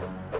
Bye.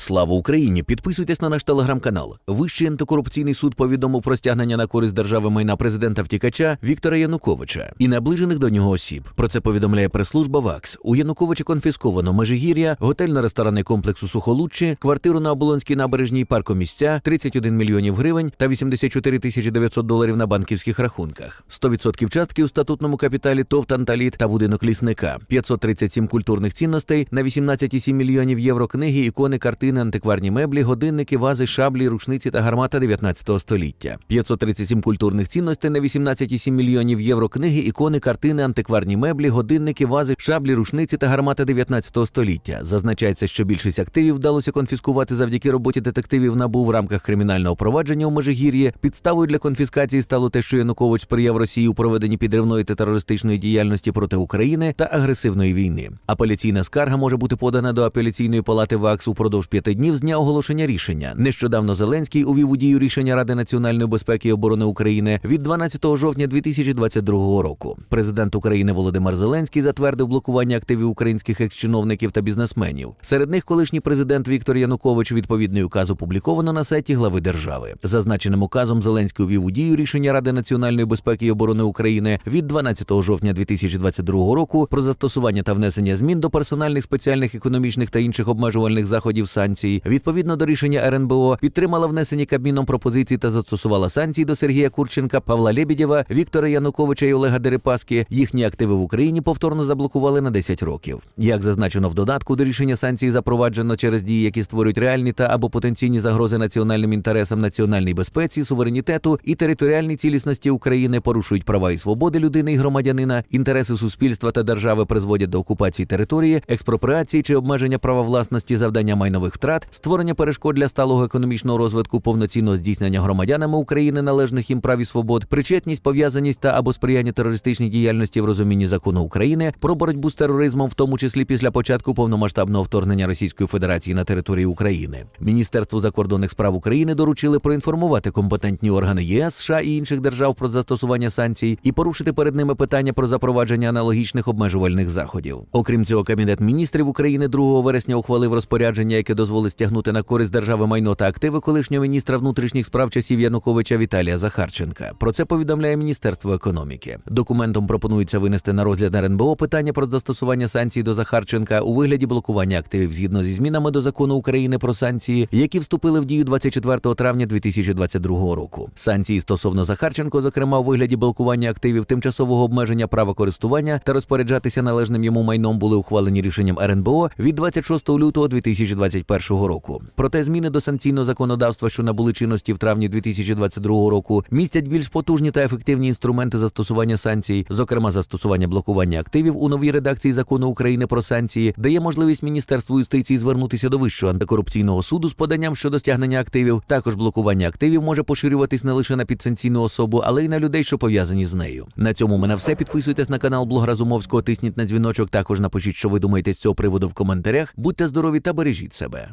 Слава Україні! Підписуйтесь на наш телеграм-канал. Вищий антикорупційний суд повідомив про стягнення на користь держави майна президента втікача Віктора Януковича і наближених до нього осіб. Про це повідомляє прес-служба ВАКС. У Януковича конфісковано Межигір'я, готельно-ресторанний комплекс у Сухолуччі, квартиру на Оболонській набережній паркомісця, 31 мільйонів гривень та 84 тисячі 900 доларів на банківських рахунках. 100% частки у статутному капіталі ТОВ «Танталіт» та будинок лісника, 537 культурних цінностей на 18,7 мільйонів євро книги, ікони, картини, антикварні меблі, годинники, вази, шаблі, рушниці та гармата 19 століття. 537 культурних цінностей на 18,7 мільйонів євро книги, ікони, картини, антикварні меблі, годинники, вази, шаблі, рушниці та гармата 19 століття. Зазначається, що більшість активів вдалося конфіскувати завдяки роботі детективів НАБУ в рамках кримінального провадження у Межигір'ї. Підставою для конфіскації стало те, що Янукович сприяв Росії у проведенні підривної та терористичної діяльності проти України та агресивної війни. Апеляційна скарга може бути подана до апеляційної палати ВАКС упродовж п'яти днів з дня оголошення рішення. Нещодавно Зеленський увів у дію рішення Ради національної безпеки і оборони України від 12 жовтня 2022 року. Президент України Володимир Зеленський затвердив блокування активів українських екс-чиновників та бізнесменів. Серед них колишній президент Віктор Янукович. Відповідний указ опубліковано на сайті глави держави. Зазначеним указом Зеленський увів у дію рішення Ради національної безпеки і оборони України від 12 жовтня 2022 року про застосування та внесення змін до персональних спеціальних економічних та інших обмежувальних заходів санкцій. Відповідно до рішення РНБО підтримала внесені Кабміном пропозиції та застосувала санкції до Сергія Курченка, Павла Лебедєва, Віктора Януковича і Олега Дерипаски. Їхні активи в Україні повторно заблокували на 10 років. Як зазначено в додатку, до рішення санкцій запроваджено через дії, які створюють реальні та або потенційні загрози національним інтересам, національній безпеці, суверенітету і територіальній цілісності України, порушують права і свободи людини і громадянина, інтереси суспільства та держави призводять до окупації території, експропріації чи обмеження права власності, завдання майнових втрат, створення перешкод для сталого економічного розвитку, повноцінного здійснення громадянами України належних їм прав і свобод, причетність, пов'язаність та або сприяння терористичній діяльності в розумінні закону України про боротьбу з тероризмом, в тому числі після початку повномасштабного вторгнення Російської Федерації на територію України. Міністерству закордонних справ України доручили проінформувати компетентні органи ЄС, США і інших держав про застосування санкцій і порушити перед ними питання про запровадження аналогічних обмежувальних заходів. Окрім цього, Кабінет міністрів України 2 вересня ухвалив розпорядження, яке дозволить стягнути на користь держави майно та активи колишнього міністра внутрішніх справ часів Януковича Віталія Захарченка. Про це повідомляє Міністерство економіки. Документом пропонується винести на розгляд РНБО питання про застосування санкцій до Захарченка у вигляді блокування активів згідно зі змінами до закону України про санкції, які вступили в дію 24 травня 2022 року. Санкції стосовно Захарченко, зокрема у вигляді блокування активів тимчасового обмеження права користування та розпоряджатися належним йому майном, були ухвалені рішенням РНБО від 26 лютого 2021 року. Проте зміни до санкційного законодавства, що набули чинності в травні 2022 року, містять більш потужні та ефективні інструменти застосування санкцій, зокрема застосування блокування активів у новій редакції закону України про санкції, дає можливість Міністерству юстиції звернутися до Вищого антикорупційного суду з поданням щодо стягнення активів. Також блокування активів може поширюватись не лише на підсанкційну особу, але й на людей, що пов'язані з нею. На цьому мене все. Підписуйтесь на канал Блог Разумовського, тисніть на дзвіночок. Також напишіть, що ви думаєте з цього приводу в коментарях. Будьте здорові та бережіть себе.